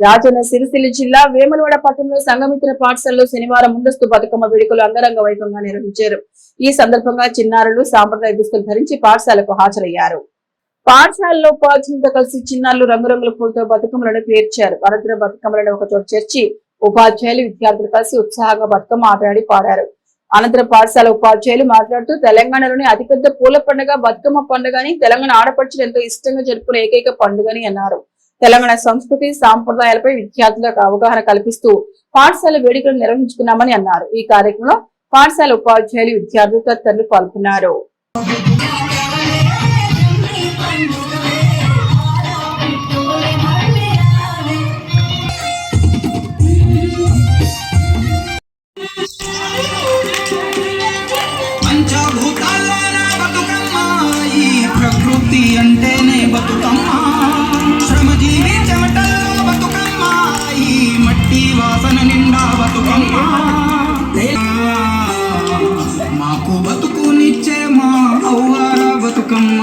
రాజన్న సిరిసిల్ల జిల్లా వేములవాడ పట్టణంలో సంగమిత్ర పాఠశాలలో శనివారం ముందస్తు బతుకమ్మ వేడుకలు అంగరంగ వైభవంగా నిర్వహించారు. ఈ సందర్భంగా చిన్నారులు సాంప్రదాయ దుస్తులు ధరించి పాఠశాలకు హాజరయ్యారు. పాఠశాలలో ఉపాధ్యులతో కలిసి చిన్నారులు రంగురంగుల పూలతో బతుకమ్మలను పేర్చారు. అనంతరం బతుకమ్మలను ఒక చోట చేర్చి ఉపాధ్యాయులు విద్యార్థులు కలిసి ఉత్సాహంగా బతుకమ్మ ఆటలాడి పాడారు. అనంతరం పాఠశాల ఉపాధ్యాయులు మాట్లాడుతూ తెలంగాణలోని అతిపెద్ద పూల పండుగ బతుకమ్మ పండుగ అని తెలంగాణ ఆడపడుచులు ఎంతో ఇష్టంగా జరుపుకునే ఏకైక పండుగని అన్నారు. తెలంగాణ సంస్కృతి సాంప్రదాయాలపై విద్యార్థులకు అవగాహన కల్పిస్తూ పాఠశాల వేడుకలు నిర్వహించుకున్నామని అన్నారు. ఈ కార్యక్రమంలో పాఠశాల ఉపాధ్యాయులు విద్యార్థులు తదితరులు పాల్గొన్నారు. మట్టి వాసన నిండా బతుకమ్మ. మాకు బతుకునిచ్చే మా అవ్వాల బతుకమ్మ.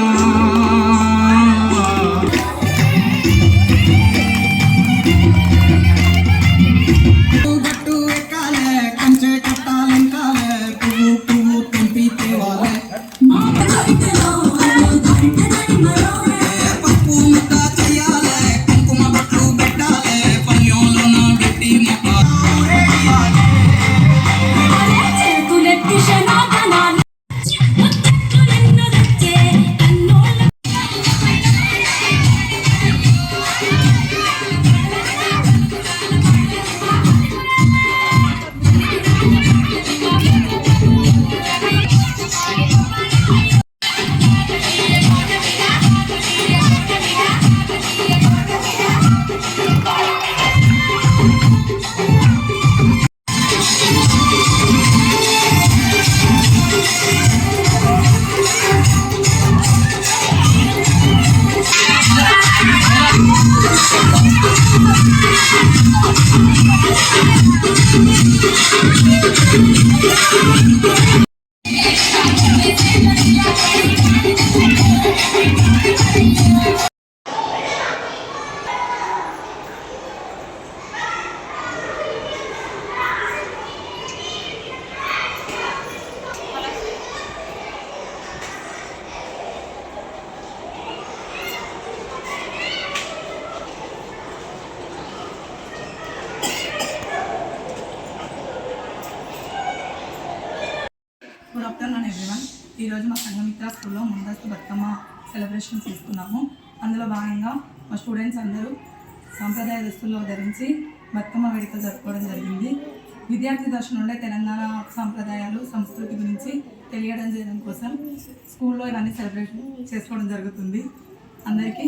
గుడ్ ఆఫ్టర్నూన్ ఎవ్రీవన్ ఈరోజు మా సంఘమిత్ర స్కూల్లో ముందస్తు బతుకమ్మ సెలబ్రేషన్ చేసుకున్నాము. అందులో భాగంగా మా స్టూడెంట్స్ అందరూ సాంప్రదాయ దుస్తుల్లో ధరించి బతుకమ్మ వేడుకలు జరుపుకోవడం జరిగింది. విద్యార్థి దశ నుండే తెలంగాణ సాంప్రదాయాలు సంస్కృతి గురించి తెలియడం చేయడం కోసం స్కూల్లో ఇవన్నీ సెలబ్రేషన్ చేసుకోవడం జరుగుతుంది. అందరికీ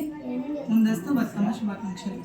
ముందస్తు బతుకమ్మ శుభాకాంక్షలు.